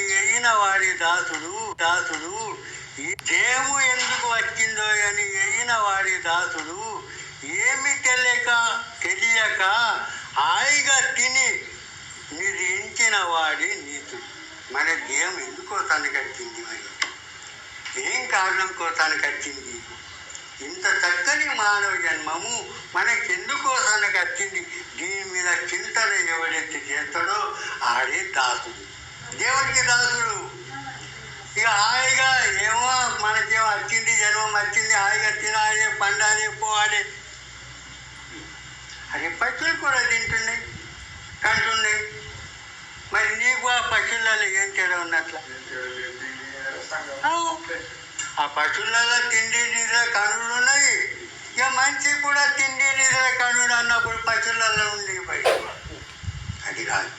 ఎయిన వాడి దాసుడు దాసుడు ఈ దేవు ఎందుకు వచ్చిందో అని ఎయిన వాడి దాసుడు ఏమి తెలియక తెలియక హాయిగా తిని నిధించిన వాడి నీతుడు మన దేవం ఎందుకోసానికి వచ్చింది మరి? ఏం కారణం కోసానికి వచ్చింది? ఇంత చక్కని మానవ జన్మము మనకెందుకోసానికి వచ్చింది? దీని మీద చింతన ఎవడైతే చేస్తాడో ఆడే దాసుడు. దేవునికి దాసుడు ఇక హాయిగా ఏమో మనకేమో వచ్చింది జన్మం వచ్చింది హాయిగా తినాలి పండాలి పోవాలి. అది పక్షులు కూడా తింటున్నాయి కంటున్నాయి మరి నీకు ఆ పక్షులలో ఏం తేడా ఉన్నట్ల ఆ పశువులలో తిండి నిద్ర కనులు ఉన్నాయి. ఇక మనిషి కూడా తిండి నిద్ర కనుడు అన్నప్పుడు పశువులలో ఉంది బయట అది కాదు.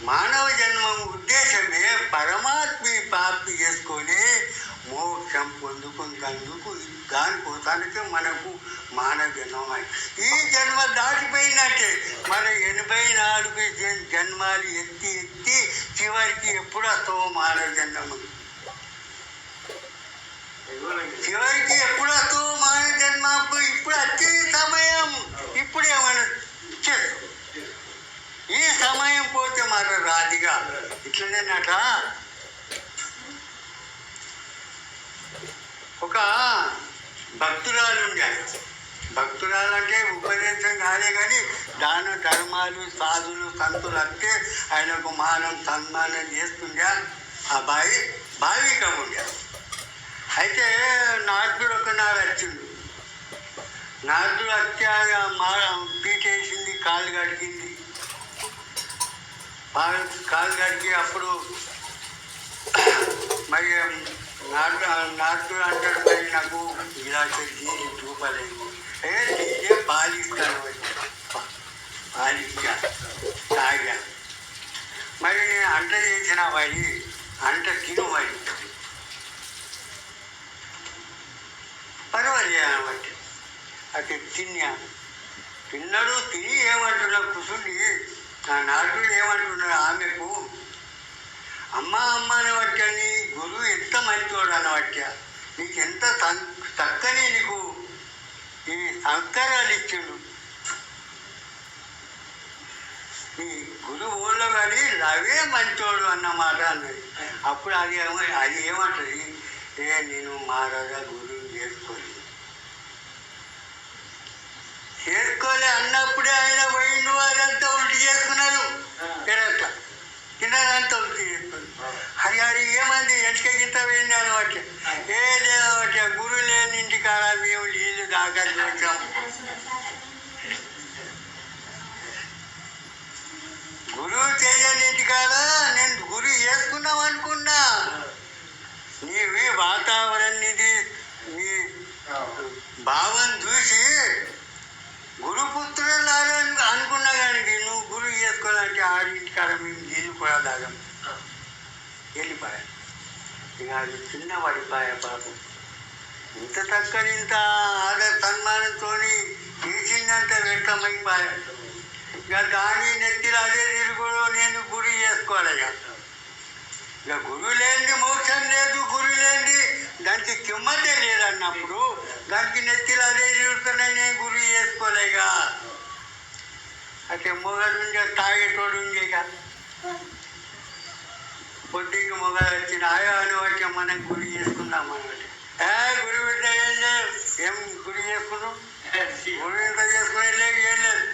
మానవ జన్మం ఉద్దేశమే పరమాత్మ ప్రాప్తి చేసుకొని మోక్షం పొందుకున్నందుకు దానికోసానికి మనకు మానవ జన్మం ఈ జన్మ దాటిపోయినట్టే మన ఎనభై నాలుగు జన్- జన్మాలు ఎత్తి ఎత్తి చివరికి ఎప్పుడు వస్తావు మానవ జన్మము. చివరికి ఎప్పుడు వస్తావు మానవ జన్మకు ఇప్పుడు వచ్చే సమయం. ఇప్పుడు ఏమైనా చేస్తావు ఈ సమయం పోతే మరి రాదిగా ఇట్లనేనట ఒక భక్తురాలు ఉండే. భక్తురాలు అంటే ఉపదేశం కాదే కానీ దాన ధర్మాలు సాధులు సంతులు అంటే ఆయనకు మానం సన్మానం చేస్తుండే ఆ బావి భావికం ఉండే. అయితే నారదుడు ఒక నాడు వచ్చిండు. నారదుడు వచ్చి ఆ మా పీటేసింది కాళ్ళు కడిగింది. కాళ్ళు కాలు కడిగి అప్పుడు మరి నాటు నాటు అంటాడు మరి నాకు ఇలా చేసి చూపలేదు. ఏ నీకే పాలిస్తాను పాలిస్తా తాగా. మరి నేను అంట చేసిన వాడి అంట తిను వాడి పర్వాలేదు అనమాట అది తిన్నా. తిన్నాడు తిని ఏమంటున్నా కుసుండి. నా నాటుడు ఏమంటున్నాడు? ఆమెకు అమ్మ అమ్మ అనవచ్చని గురువు ఎంత మంచివాడు అనవచ్చ నీకు ఎంత సం- చక్కని నీకు ఈ సంస్కారాలు ఇచ్చిండు. నీ గురువు ఊళ్ళో కానీ లవే మంచోడు అన్నమాట అన్నది. అప్పుడు అది ఏమో అది ఏమంటుంది? ఏ నేను మహారాజా గురువు చేసుకోలే అన్నప్పుడే ఆయన పోయిండు అదంతా ఉల్టి చేసుకున్నాను తిరగట్ల తిన్నదంతా ఉల్టి అది అది ఏమంది ఎట్క గింత పోయింది అనమాట. ఏ లేదన్నమాట గురువు లేని ఇంటి కాడ మేము నీళ్ళు దాకా చూసాం గురువు చేయని ఇంటి కాడ నేను గురువు చేసుకున్నాం అనుకున్నా. నీవి వాతావరణం ఇది నీ భావం చూసి గురుపుత్రులు అనుకున్నా కానీ నువ్వు గురువు చేసుకోవాలంటే ఆడింటి కాడ మేము నీళ్ళు కూడా దాగం వెళ్ళిపోయా ఇక అది చిన్న పడిపోయా పాపం. ఇంత తక్కువ ఇంత ఆదర సన్మానంతో తీసిందంత వ్యక్తమైపోయా ఇక దాని నెత్తిలో అదే తిరుగుడు నేను గురి చేసుకోవాలి ఇక. ఇక గురువు లేని మోక్షం లేదు గురువు లేని దానికి కిమ్మతే లేదన్నప్పుడు దానికి నెత్తిలో అదే తిరుగుతున్నాయి నేను గురువు చేసుకోలేక అయితే మొగడు ఉండే తాగేటోడు ఉండే ఇక పొద్దుకి మొగలు వచ్చిన ఆయో అని వచ్చి మనం గురి చేసుకుందాం అనమాట ఏ గురి బిడ్డ ఏం లేదు ఏం గురి చేసుకున్నాం గురి ఎంత చేసుకునే లేదు ఏం లేదు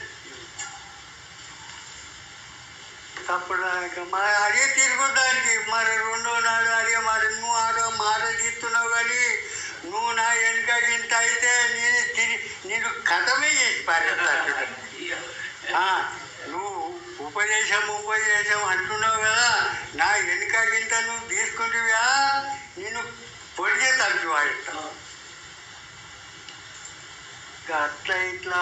అప్పుడు ఇక మరి అదే తిరుగుదానికి మరి రెండో నాడు అదే మరి నువ్వు ఆడో మాట తీస్తున్నావు కానీ నువ్వు నా వెనుక గింత అయితే నేను తిరిగి నేను కథమే చేసి పారేస్తాను ఆ, నువ్వు ఉపదేశం ఉపదేశం అంటున్నావు కదా నా వెనుక గింత నువ్వు తీసుకుంటువా నేను పొడిచే తగ్గి అట్లా ఇట్లా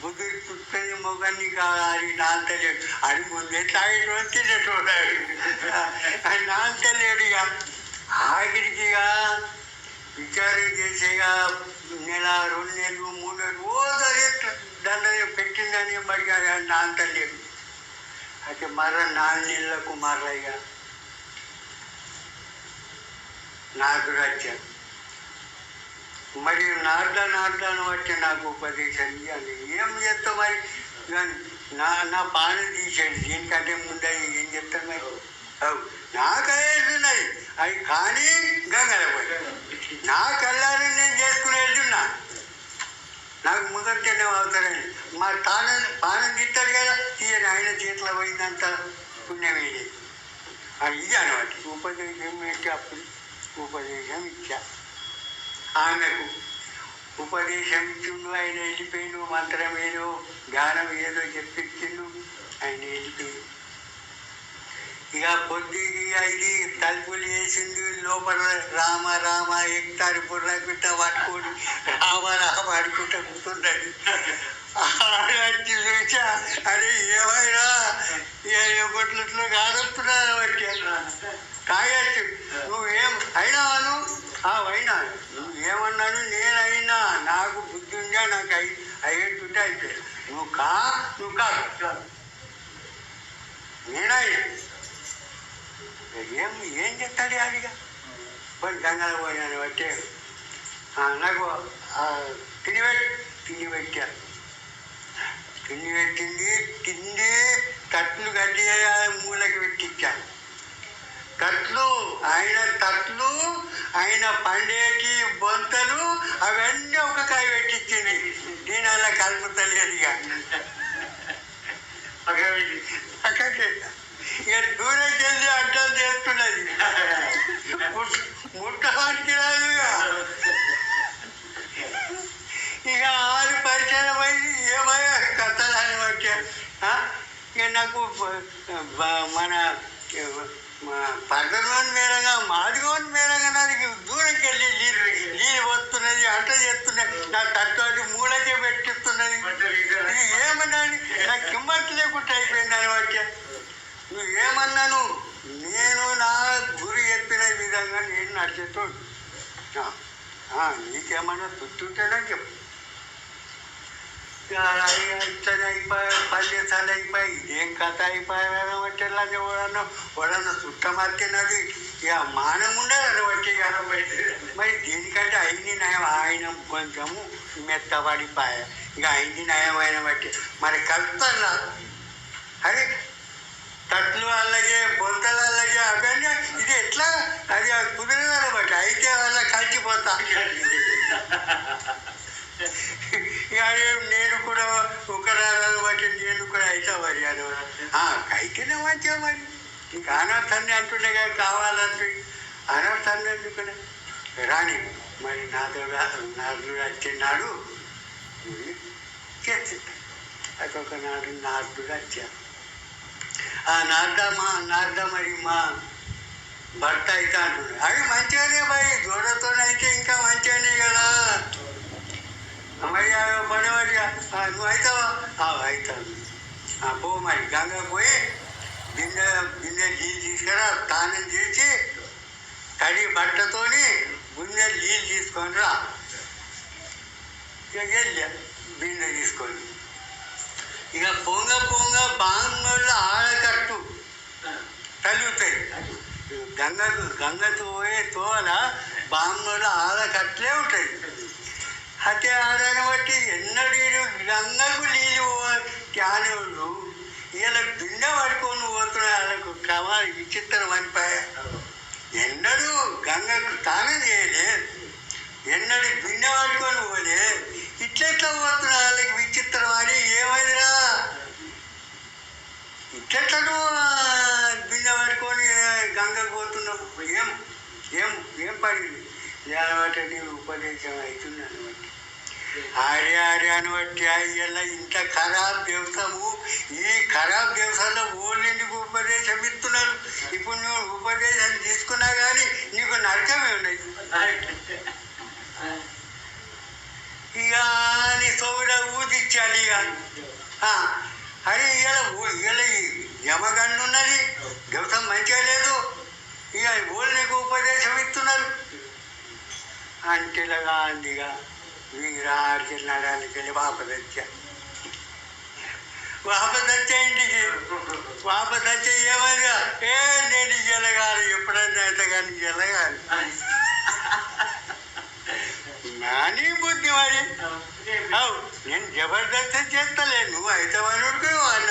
బుద్ధి పుట్టని మొగన్ని కాదు నాంతలేడు. అది ముందే తాగేటోడు తినేటోడు అది నాంతలేడు ఇక. ఆఖరికిగా విచారం చేసేగా నెల రెండు నెలలు మూడు నెలలు రోజు సరే దండ పెట్టిందని మరి లేదు. అయితే మరో నాలుగు నీళ్ళకు మరలయ్య నాకు రాజ్యం మరి నార్దా నార్దాను వచ్చి నాకు ఉపదేశం ఇవ్వాలి ఏం చేస్తావు మరి? నా నా పాలు తీసేది దీనికంటే ముందే ఏం చెప్తాను మరి? అవు నాకు అయ్యేది అవి కానీ గంగలపోయి నా కళ్ళారు నేను చేసుకునేది ఉన్నా నాకు ముందంటేనే అవుతారని మా తాన పానం తీస్తాడు కదా తీయని ఆయన చేతిలో పోయిందంత పుణ్యమేది అది ఇది అనమాట. ఉపదేశం ఏంటి అప్పుడు? ఉపదేశం ఇచ్చా. ఆమెకు ఉపదేశం ఇచ్చిండు ఆయన వెళ్ళిపోయిండు మంత్రం ఏదో గానం ఏదో చెప్పించిండు ఆయన వెళ్ళిపోయిండు ఇక పొద్దుకి ఇది తలుపులు వేసింది లోపల రామ రామ ఎక్కుతారు బుర్ర బిడ్డ పట్టుకొని రామ రామ అనుకుంటా కూర్చుంటాడు. వచ్చి చూసా అరే ఏమైనా? ఏ కొట్లట్లో కాదొస్తున్నారు బట్టి కాయచ్చు. నువ్వేం అయినావాను అయినా. నువ్వు ఏమన్నాను నేనైనా. నాకు బుద్ధి ఉందా? నాకు అయి అయ్యేట్టుంటే అయిపోయాడు నువ్వు కా నువ్వు కాదు నేనైనా. ఏం ఏం చెప్తాడు అడిగా పోయి గంగల పోయాను బట్టి నాకు తిని పెట్టి తిని పెట్టాను తిండి పెట్టింది తిండి తట్లు ఆ మూలకి పెట్టించాను తట్లు ఆయన తట్లు ఆయన పండేటి బొంతలు అవన్నీ ఒక కాయ పెట్టించింది. దీనివల్ల కలుపుతలేదు ఇక. పక్కకి ఇక దూరం వెళ్ళి అడ్డం చేస్తున్నది. ముట్ట- ముట్టడానికి రాదు ఇక. ఆరు పరిచయం అయింది ఏమయ్యా కథలని వచ్చారు ఇక నాకు మన పద్దలోని మేరంగా మాదిగోని మేరంగా నాకు దూరంకి వెళ్ళి నీళ్ళు నీళ్ళు వస్తున్నది అంట చేస్తున్నది నా తట్టుబడి మూలకే పెట్టిస్తున్నది. ఇది ఏమన్నాను నాకు కిమ్మట్ లేకుండా అయిపోయింది అని వచ్చా నువ్వు ఏమన్నాను నేను నా గురి చెప్పిన విధంగా నేను నడిచేటోడు నీకేమన్నా తుట్టుంటేనే చెప్పు. ఇట్లా అయిపోయి పల్లెసాలు అయిపోయి ఇదేం కథ అయిపోయాను బట్టి ఎలా ఎవడన్నా ఎవడన్నా చుట్టమర్తినది ఇక మానం ఉండదు బట్టి మరి దీనికంటే అయింది నయం ఆయన కొంచెము మెత్తబడిపోయా. ఇక అయింది నయమైన బట్టి మరి కలుపుతారా అరే తట్లు అలాగే బొంతలు అలాగే అవన్నీ ఇది ఎట్లా? అది కుదరదు బట్టి అయితే వాళ్ళ కలిసిపోతా. నేను కూడా ఒక బట్టి నేను కూడా అయితే మరి అని అయితేనే మంచిగా మరి. ఇంకా అనర్థాన్ని అంటుండే కానీ కావాలంటే. అనర్థాన్ని అంటుకునే రాని మరి నాతో నాదు వచ్చినాడు. చేసి అదొక నాడు నాదు వచ్చాను. ఆ నార్దమ్మ నార్దమ్మడి మరి మా భర్త అయితే అంటున్నాడు అవి మంచిగానే భయ్ దూడతోనైతే ఇంకా మంచిగానే కదా. అమ్మయ్య పడవడి నువ్వు అవుతావా అవుతాను పో మరి. గంగ పోయి గిన్నె బిందె నీళ్ళు తీసుకురా స్నానం చేసి తడి బట్టతోని బిందె నీళ్ళు తీసుకొని రా. ఇక వెళ్ళా బిందె తీసుకొని. ఇక పొంగ పొంగ బాంగోళ్ళు ఆడకట్టు తలుగుతాయి గంగకు గంగకు పోయే తోల బాంగోళ్ళు ఆడకట్లే ఉంటాయి. అయితే ఆడని బట్టి ఎన్నడీడు గంగకు నీళ్ళు త్యానేవాళ్ళు ఇలా బిండ పడుకొని పోతున్నాయి వాళ్ళకు క్రమాలు విచిత్రం అనిపాయా ఎన్నడూ గంగకు తానం చేయలే. ఎన్నడూ బిండ పట్టుకొని పోలే. ఇట్లెట్లా పోతున్నాయి వాళ్ళకి విచిత్రం అని ఏమైందిరా ఇట్లెట్లను బిందె పట్టుకొని గంగకు పోతున్నావు ఏం ఏం ఏం పడింది ఏమంటే నేను ఉపదేశం అవుతున్నాను బట్టి. ఆర్య ఆర్య అని బట్టి అయ్యల్లా ఇంత ఖరాబ్ దేవతము ఈ ఖరాబ్ దేవతలో ఓళ్ళెందుకు ఉపదేశం ఇస్తున్నారు? ఇప్పుడు నువ్వు ఉపదేశం తీసుకున్నా కానీ నీకు నరకమే ఉన్నాయి ఇక నీ సోవిడ ఊదిచ్చాలి ఇక ఆ, అరే ఇలా ఇలా యమగండు ఉన్నది. దేవతం మంచిగా లేదు. ఇక ఓళ్ళు నీకు ఉపదేశం ఇస్తున్నారు. అంటేలాగా అందిగా వీరాడికి నడాలికి వెళ్ళి వాపదచ్చా. వాపదచ్చా ఇంటికి వాపస్ వచ్చి ఏమన్నా ఏ నేను జలగాలి. ఎప్పుడైనా అయితే కానీ ఇయ్యలగాను నాని బుద్ధి మరి. అవు నేను జబర్దస్త్ చేస్తలేను నువ్వు అయితే వనుడు అన్న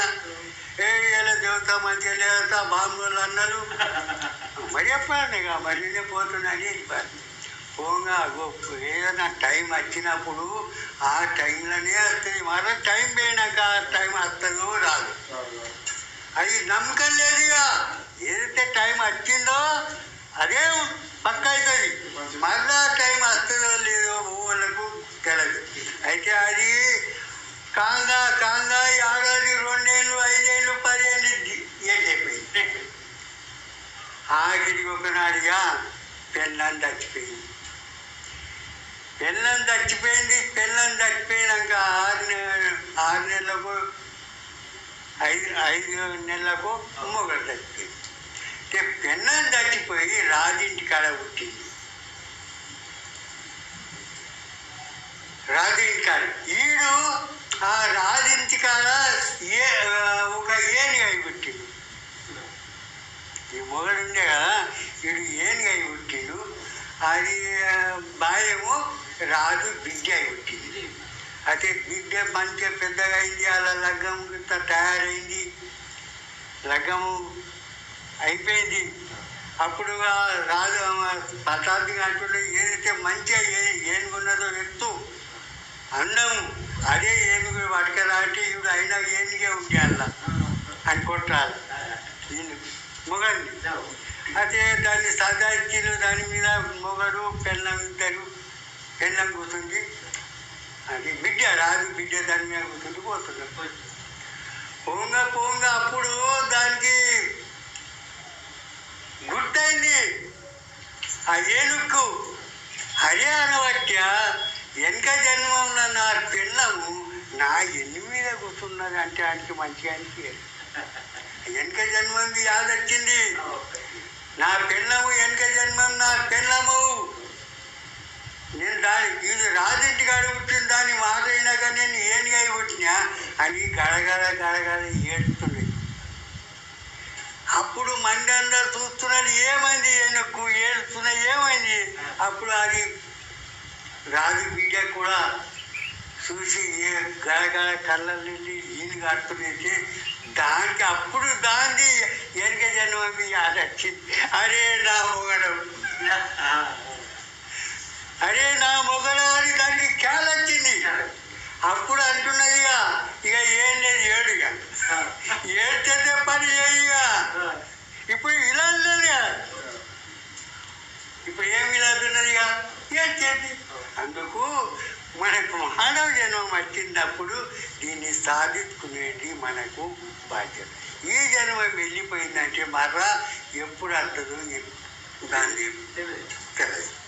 ఏ ఇలా దేవత మంచిగా లేదా బాంబులు అన్నారు మరి ఎప్పుడన్నా మరి నేను పోతున్నాను చెప్పాను పోగా ఏదైనా టైం వచ్చినప్పుడు ఆ టైంలోనే వస్తుంది మరో టైం పోయినాక ఆ టైం వస్తుందో రాదు. అది నమ్మకం లేదుగా. ఏదైతే టైం వచ్చిందో అదే పక్క అవుతుంది. మళ్ళా టైం వస్తుందో లేదో వాళ్ళకు తెలదు. అయితే అది కాంగా కాంగా ఏడాది రెండేళ్ళు ఐదేళ్ళు పదేళ్ళు ఏటైపోయింది ఆఖరికి ఒకనాడిగా పెళ్ళం చచ్చిపోయింది. పెళ్ళం చచ్చిపోయింది పెళ్ళం చచ్చిపోయినాక ఆరు నెల ఆరు నెలలకు ఐదు ఐదు నెలలకు అమ్మగారు చచ్చిపోయింది. పెన్నం చచ్చిపోయి రాజింటి కాడ పుట్టింది. రాజింటి కాడ. ఈడు ఆ రాజింటి కాడ ఏ ఒక ఏని అయి పుట్టింది మొగడుండే కదా వీడు ఏనుగు అయి పుట్టిండు. అది ఆ, రాజు బిడ్డ అయి పుట్టింది. అయితే బిడ్డ మంచిగా పెద్దగా అయింది అలా లగ్గం తయారైంది. లగ్గము అయిపోయింది. అప్పుడు రాజు పతాది అంటుండే ఏదైతే మంచిగా ఏ ఏనుగున్నదో ఎత్తు అన్నం అదే ఏనుగు పట్టుకరాటి ఇప్పుడు అయినా ఏనుగే ఉంది అలా అని కొట్టాలి. మొగండి. అయితే దాన్ని సదాచిలు దాని మీద మొగడు పెళ్ళం ఇద్దరు పెళ్ళం కూర్చుంది అది బిడ్డ రాదు బిడ్డ దాని మీద కూర్చుంది పోతున్నారు పోంగ పోంగా అప్పుడు దానికి గుర్తయింది. ఆ ఏనుక్కు హరే అనవట్య వెనక జన్మంలో నా పిల్లము నా ఎన్ని మీద కూర్చున్నది అంటే ఆయనకి మంచిగా అనిపించదు వెనక జన్మంది యాదొచ్చింది. నా పిల్లము వెనక జన్మం నా పిల్లము నేను దాని ఇది రాజింటి గారు పుట్టిన దాని మాట అయినాక నేను ఏనుగై పుట్టినా అని గడగడ గడగడ ఏడుతుంది అప్పుడు మంది అందరు చూస్తున్నది ఏమైంది వెనక్కు ఏడుస్తున్నా ఏమైంది? అప్పుడు అది రాజు బిడ్డ కూడా చూసి ఏ గడగడ కళ్ళ నుండి ఈయన కడుతున్నైతే దానికి అప్పుడు దాన్ని వెనక జన్మకి అది అరే నా మొగడం. అరే నా మొగడు అని దానికి క్యాలొచ్చింది అప్పుడు అంటున్నదిగా ఇక ఏం లేదు ఏడు ఇక. ఏడ్చేదే పని చేయగా ఇప్పుడు ఇలా లేదుగా ఇప్పుడు ఏమి ఇలా ఉన్నదిగా ఏడ్చేది. అందుకు మనకు మానవ జన్మం వచ్చినప్పుడు దీన్ని సాధించుకునేది మనకు బాధ్యత. ఈ జన్మం వెళ్ళిపోయిందంటే మర్రా ఎప్పుడు వస్తుందో దాన్ని తెలియదు.